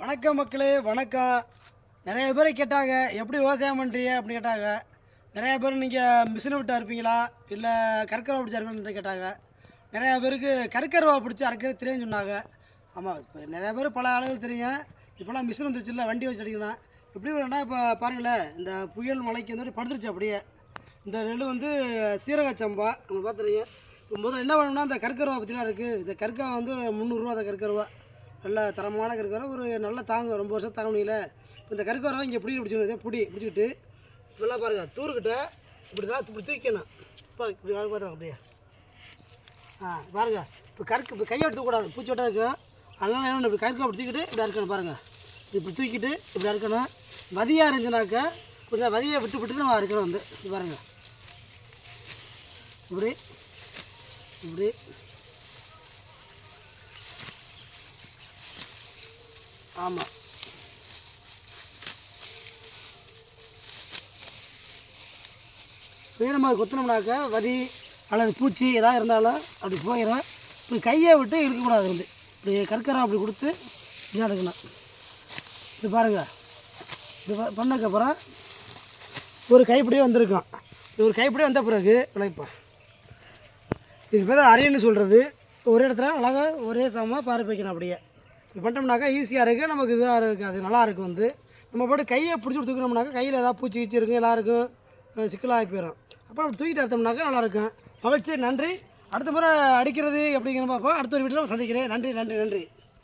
வணக்கம் மக்களே வணக்கம் நிறைய பேர் கேட்டாங்க எப்படி விவசாயம் பண்ணுறீங்க அப்படின்னு கேட்டாங்க. நிறைய பேர் நீங்கள் மிஷினை விட்டு அறுப்பீங்களா? இல்லை கற்கரவா பிடிச்சி அறுப்பீங்கன்னு கேட்டாங்க. நிறையா பேருக்கு கற்கரவா பிடிச்சி அறுக்கிறது தெரியும்னு சொன்னாங்க. ஆமாம் இப்போ நிறைய பேர் பல அளவுக்கு தெரியும். இப்போலாம் மிஷின் வந்துருச்சுல்ல வண்டி வச்சு அடிக்கலாம். எப்படி வேணா இப்போ பாருங்களேன் இந்த புயல் மலைக்கு வந்துட்டு படுத்துருச்சு அப்படியே. இந்த நெல் வந்து சீரக சம்பா நம்ம பார்த்துருங்க இப்போ முதல்ல என்ன பண்ணணும்னா இந்த கற்கரவா பற்றிலாம் இருக்குது இந்த கற்கா வந்து முந்நூறுரூவா அந்த கற்கரவா. நல்ல தரமான கருக்காரம் ஒரு நல்ல தாங்கும் ரொம்ப வருஷம் தாங்க முடியல இப்போ இந்த கற்கரவா இங்கே பிடி பிடிச்சிக்கணும் பிடி பிடிச்சிக்கிட்டு. இப்படிலாம் பாருங்கள் தூருக்கிட்ட இப்படி தான் இப்படி தூக்கணும் இப்போ இப்படி பார்த்துருங்க அப்படியே. ஆ பாருங்கள் இப்போ கருக்கு இப்போ கையை எடுத்துக்கூடாது பூச்சி விட்டா இருக்கும் அதனால் என்ன இப்படி கருக்கு அப்படி தூக்கிட்டு இப்படி அறுக்கணும் பாருங்கள் இப்படி தூக்கிட்டு இப்படி அறுக்கணும் வதியாக இருந்துச்சுனாக்கா கொஞ்சம் வதியை விட்டு விட்டு நம்ம அறுக்கணும் வந்து. பாருங்கள் இப்படி இப்படி. ஆமாம் இப்படியே நம்ம கொத்தினோம்னாக்கா வரி அல்லது பூச்சி எதாவது இருந்தாலும் அப்படி போயிடும் இப்படி கையை விட்டு இருக்கக்கூடாது வந்து. இப்படி கற்கரை அப்படி கொடுத்து இப்படி எடுக்கணும். இது பாருங்கள் இது பண்ணக்கப்புறம் பண்ணதுக்கப்புறம் ஒரு கைப்பிடியே வந்திருக்கும். இது ஒரு கைப்பிடியே வந்த பிறகு விளைப்போம் இதுக்கு பேர் அரியன்னு சொல்கிறது ஒரே இடத்துல அழகாக ஒரே சமமாக பாரு வைக்கணும் அப்படியே. இது பண்ணிட்டோம்னாக்கா ஈஸியாக இருக்குது நமக்கு இதாக இருக்குது அது நல்லாயிருக்கும் வந்து. நம்ம போட்டு கையை பிடிச்சி தூக்கினோம்னாக்கா கையில் ஏதாவது பூச்சி கீச்சி இருக்கும் எல்லாருக்கும் சிக்கலாகி போயிடும் அப்புறம் அப்படி தூக்கிட்டு எடுத்தோம்னாக்கா நல்லாயிருக்கும் மகிழ்ச்சி. நன்றி. அடுத்த முறை அடிக்கிறது அப்படிங்கிற பார்ப்போம். அடுத்த ஒரு வீட்டில் சந்திக்கிறேன். நன்றி நன்றி நன்றி.